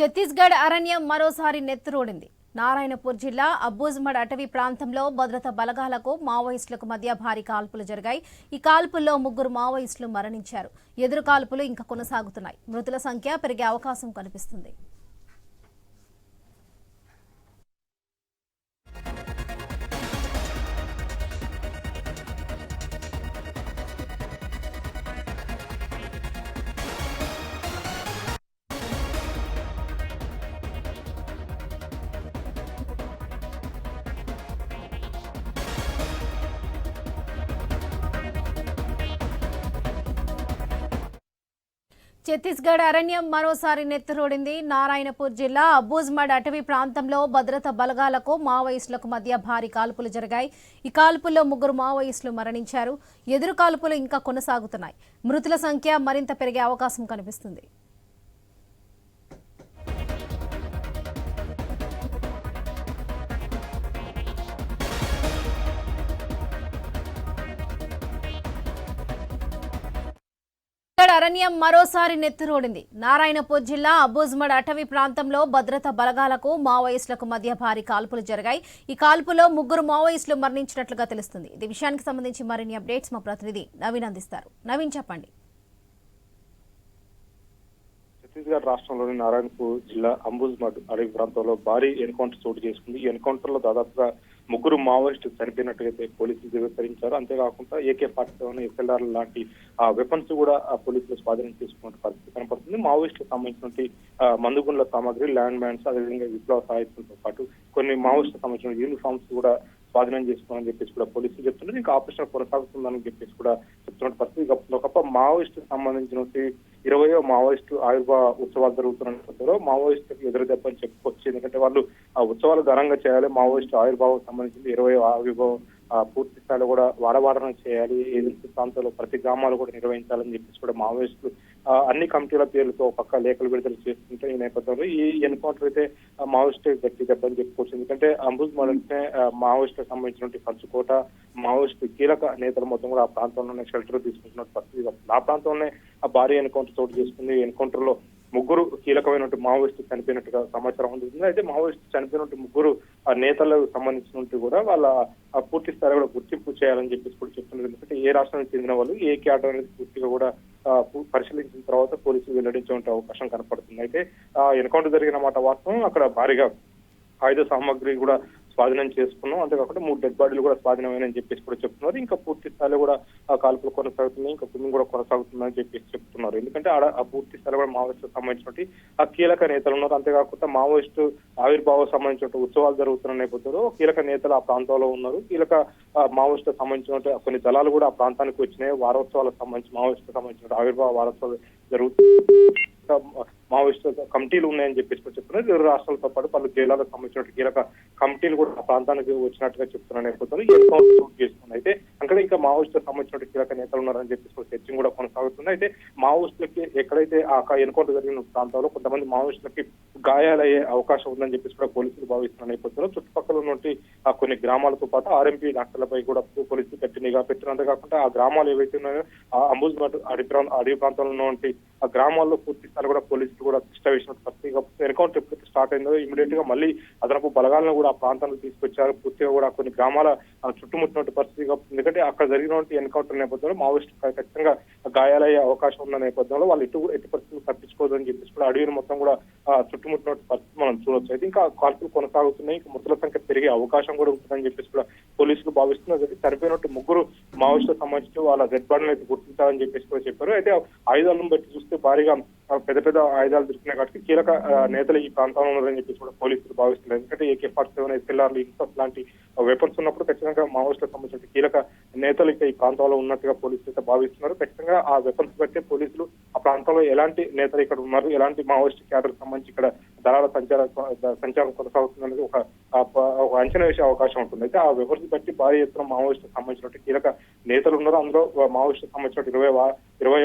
ఛత్తీస్గఢ్ అరణ్యం మరోసారి నెత్తురోడింది. నారాయణపూర్ జిల్లా అబ్బూజ్మడ్ అటవీ ప్రాంతంలో భద్రతా బలగాలకు మావోయిస్టులకు మధ్య భారీ కాల్పులు జరిగాయి. ఈ కాల్పుల్లో ముగ్గురు మావోయిస్టులు మరణించారు. ఎదురు కాల్పులు ఇంకా కొనసాగుతున్నాయి. మృతుల సంఖ్య పెరిగే అవకాశం కనిపిస్తుంది. ఛత్తీస్గఢ్ అరణ్యం మరోసారి నెత్తురోడింది. నారాయణపూర్ జిల్లా అబూజ్మడ్ అటవీ ప్రాంతంలో భద్రతా బలగాలకు మావోయిస్టులకు మధ్య భారీ కాల్పులు జరిగాయి. ఈ కాల్పుల్లో ముగ్గురు మావోయిస్టులు మరణించారు. ఎదురు కాల్పులు ఇంకా కొనసాగుతున్నాయి. మృతుల సంఖ్య మరింత పెరిగే అవకాశం కనిపిస్తుంది. అరణ్యం మరోసారి నెత్తురోడింది నారాయణపూర్ జిల్లా అబూజ్మడ్ అటవీ ప్రాంతంలో భద్రతా బలగాలకు మావోయిస్టులకు మధ్య భారీ కాల్పులు జరిగాయి. ఈ కాల్పులో ముగ్గురు మావోయిస్టులు మరణించినట్లుగా తెలుస్తుంది. ఈ విషయానికి సంబంధించి మరిన్ని అప్డేట్స్ మా ప్రతినిధి నవీన్ అందిస్తారు. నవీన్ చెప్పండి. ఛత్తీస్గఢ్ రాష్ట్రంలోని నారాయణపూర్ జిల్లా అంబుజ్మడ్ అడవి ప్రాంతంలో భారీ ఎన్కౌంటర్ చోటు చేసుకుంది. ఈ ఎన్కౌంటర్లో దాదాపుగా ముగ్గురు మావోయిస్టు చనిపోయినట్టుగా పోలీసులు ధృవీకరించారు. అంతేకాకుండా ఏకే ఫార్టీ సెవెన్ ఎస్ఎల్ఆర్ లాంటి ఆ వెపన్స్ కూడా పోలీసులు స్వాధీనం చేసుకున్న పరిస్థితి కనపడుతుంది. మావోయిస్టులకు సంబంధించినటువంటి మందుగుండ్ల సామాగ్రి ల్యాండ్ మ్యాన్స్ అదేవిధంగా విప్లవ సాహిత్యంతో పాటు కొన్ని మావోయిస్టులకు సంబంధించిన యూనిఫామ్స్ కూడా స్వాధీనం చేసుకోవాలని చెప్పేసి కూడా పోలీసులు చెప్తున్నారు. ఇంకా ఆపరేషన్ కొనసాగుతుందని చెప్పేసి కూడా చెప్తున్న పరిస్థితి. ఒకప్ప మావోయిస్ట్ మావోయిస్టు సంబంధించిన ఇరవయో మావోయిస్టు ఆవిర్భావ ఉత్సవాలు జరుగుతున్న నేపథ్యంలో మావోయిస్టులకు ఎదురు దెబ్బని చెప్పుకోవచ్చు ఎందుకంటే వాళ్ళు ఆ ఉత్సవాలు ఘనంగా చేయాలి మావోయిస్టు ఆవిర్భావం సంబంధించిన ఇరవయో ఆవిర్భావం పూర్తి స్థాయిలో కూడా వాడవాడన చేయాలి ఏజెన్సీ ప్రాంతాల్లో ప్రతి గ్రామాలు కూడా నిర్వహించాలని చెప్పేసి కూడా మావోయిస్టులు అన్ని కమిటీల పేర్లతో పక్క లేఖలు విడుదల చేస్తుంటే ఈ నేపథ్యంలో ఈ ఎన్కౌంటర్ అయితే ఆ, మావోయిస్టు గట్టి దెబ్బని చెప్పుకోవచ్చు ఎందుకంటే అంబుజ్ అంటే మావోయిస్ట్ సంబంధించినటువంటి ఖర్చు కోట మావోయిస్ట్ కీలక నేతలు మొత్తం కూడా ఆ ప్రాంతంలోనే షెల్టర్ తీసుకుంటున్న పరిస్థితి ఆ ప్రాంతంలోనే ఆ భారీ ఎన్కౌంటర్ చోటు చేసుకుంది. ఎన్కౌంటర్లో ముగ్గురు కీలకమైనటువంటి మావోయిస్టు చనిపోయినట్టుగా సమాచారం అందుతుంది అయితే మావోయిస్టు చనిపోయినట్టు ముగ్గురు ఆ నేతలకు సంబంధించినట్టు కూడా వాళ్ళ పూర్తి స్థాయిలో కూడా గుర్తింపు చేయాలని చెప్పేసి కూడా చెప్తున్నారు. ఎందుకంటే ఏ రాష్ట్రానికి చెందిన వాళ్ళు ఏ క్యాడర్ అనేది పూర్తిగా కూడా పరిశీలించిన తర్వాత పోలీసులు వెల్లడించే అవకాశం కనపడుతుంది. అయితే ఆ ఎన్కౌంటర్ జరిగిన మాట వాస్తవం. అక్కడ భారీగా ఆయుధ సామాగ్రి కూడా స్వాధీనం చేసుకున్నాం. అంతేకాకుండా మూడు డెడ్ బాడీలు కూడా స్వాధీనమైనని చెప్పేసి కూడా చెప్తున్నారు. ఇంకా పూర్తి స్థాయిలో కూడా ఆ కాల్పులు కొనసాగుతున్నాయి ఇంకా కుటుంబం కూడా కొనసాగుతుందని చెప్పేసి చెప్తున్నారు. ఎందుకంటే ఆడ ఆ పూర్తి స్థాయిలో కూడా మావోయిస్టు సంబంధించినటువంటి ఆ కీలక నేతలు ఉన్నారు. అంతేకాకుండా మావోయిస్టు ఆవిర్భావం సంబంధించిన ఉత్సవాలు జరుగుతున్న నేపథ్యంలో కీలక నేతలు ఆ ప్రాంతంలో ఉన్నారు. కీలక ఆ, మావోయిస్టు సంబంధించిన కొన్ని దళాలు కూడా ఆ ప్రాంతానికి వచ్చినాయి. వారోత్సవాలకు సంబంధించి మావోయిస్టు సంబంధించిన ఆవిర్భావ వారోత్సవాలు జరుగుతున్నాయి. మావోయిస్టు కమిటీలు ఉన్నాయని చెప్పేసి కూడా చెప్తున్నారు. ఇరు రాష్ట్రాలతో పాటు పలు జిల్లాలకు సంబంధించిన కీలక కమిటీలు కూడా ఆ ప్రాంతానికి వచ్చినట్టుగా చెప్తున్న నేపథ్యంలో ఎన్కౌంటర్ చోటు చేసుకుంది అయితే అక్కడ ఇంకా మావోయిస్టులకు సంబంధించిన కీలక నేతలు ఉన్నారని చెప్పేసి కూడా కూడా కొనసాగుతుంది అయితే మావోయిస్టులకి ఎక్కడైతే ఆ ఎన్కౌంటర్ జరిగిన ప్రాంతాల్లో కొంతమంది మావోయిస్టులకి గాయాలయ్యే అవకాశం ఉందని చెప్పేసి కూడా పోలీసులు భావిస్తున్న నేపథ్యంలో చుట్టుపక్కల ఉన్నటువంటి ఆ కొన్ని గ్రామాలతో పాటు ఆర్ఎంపీ డాక్టర్లపై కూడా పోలీసులు గట్టి నిఘా పెట్టినంత కాకుండా ఆ గ్రామాలు ఏవైతే ఉన్నాయో ఆ అంబుజ్మట్ అడవి ప్రాంత అడవి ప్రాంతంలో ఉన్నటువంటి ఆ గ్రామాల్లో పూర్తి స్థాయిలో కూడా పోలీసులు కూడా తిష్ట వేసిన పరిస్థితి ఎన్కౌంటర్ ఎప్పుడైతే స్టార్ట్ అయిందో ఇమీడియట్గా మళ్ళీ అదనపు బలగాలను కూడా ఆ ప్రాంతానికి తీసుకొచ్చారు. పూర్తిగా కూడా కొన్ని గ్రామాల చుట్టుముట్టినట్టు పరిస్థితి ఎందుకంటే అక్కడ జరిగినటువంటి ఎన్కౌంటర్ నేపథ్యంలో మావోయిస్ట్ ఖచ్చితంగా గాయాలయ్యే అవకాశం ఉన్న నేపథ్యంలో వాళ్ళు ఎటు ఎటు పరిస్థితులు తప్పించుకోదని అని చెప్పేసి కూడా అడవిని మొత్తం కూడా ఆ, చుట్టుముట్టినటువంటి పరిస్థితి మనం చూడొచ్చు. అయితే ఇంకా కాల్పులు కొనసాగుతున్నాయి ఇంకా మృతుల సంఖ్య పెరిగే అవకాశం కూడా ఉంటుందని చెప్పేసి కూడా పోలీసులు భావిస్తున్నారు అయితే చనిపోయినట్టు ముగ్గురు మావోయిస్టులకు సంబంధించి వాళ్ళ డెడ్ బాడీని అయితే గుర్తించాలని చెప్పేసి కూడా చెప్పారు. అయితే ఆయుధాలను బట్టి చూస్తే భారీగా పెద్ద పెద్ద ఆయుధాలు దొరికినాయి కాబట్టి కీలక నేతలు ఈ ప్రాంతంలో ఉన్నారని చెప్పేసి కూడా పోలీసులు భావిస్తున్నారు. ఎందుకంటే ఏకే ఫార్టీ సెవెన్ ఎస్ఎల్ఆర్లు ఇన్సఫ్ లాంటి వెపన్స్ ఉన్నప్పుడు ఖచ్చితంగా మావోయిస్టులకు సంబంధించిన కీలక నేతలు ఇక ఈ ప్రాంతంలో ఉన్నట్టుగా పోలీసులు అయితే భావిస్తున్నారు. ఖచ్చితంగా ఆ వెపన్స్ బట్టే పోలీసులు ప్రాంతంలో ఎలాంటి నేతలు ఇక్కడ ఉన్నారు? ఎలాంటి మావోయిస్ట్ క్యాడర్ సంబంధించి ఇక్కడ దళాల సంచార సంచారం కొనసాగుతుందనేది ఒక ఒక అంచనా వేసే అవకాశం ఉంటుంది. అయితే ఆ వెపన్స్ బట్టి భారీ ఎత్తున మావోయిస్ట్ సంబంధించినటువంటి కీలక నేతలు ఉన్నారు. అందులో మావోయిస్ట్ సంబంధించిన ఇరవై ఇరవై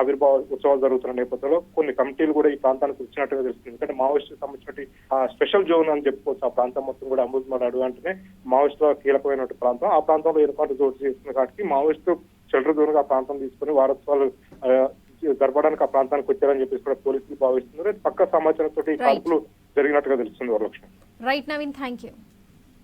ఆవిర్భావ ఉత్సవాలు జరుగుతున్న నేపథ్యంలో కొన్ని కమిటీలు కూడా ఈ ప్రాంతానికి వచ్చినట్టుగా తెలుస్తుంది. ఎందుకంటే మావోయిస్టులకు సంబంధించిన స్పెషల్ జోన్ అని చెప్పుకోవచ్చు. ఆ ప్రాంతం మొత్తం కూడా అంబుజ్మాడ్ అడుగు అంటేనే మావోయిస్టుల కీలకమైనటువంటి ప్రాంతం. ఆ ప్రాంతంలో ఏర్పాటు చోటు చేస్తున్న కాబట్టి మావోయిస్టు షెల్టర్ జోన్గా ఆ ప్రాంతం తీసుకుని వారోత్సవాలు జరపడానికి ఆ ప్రాంతానికి వచ్చారని చెప్పేసి కూడా పోలీసులు భావిస్తున్నారు. పక్క సమాచారంతో. కాల్పులు జరిగినట్టుగా తెలుస్తుంది Varalakshmi. Right Naveen thank you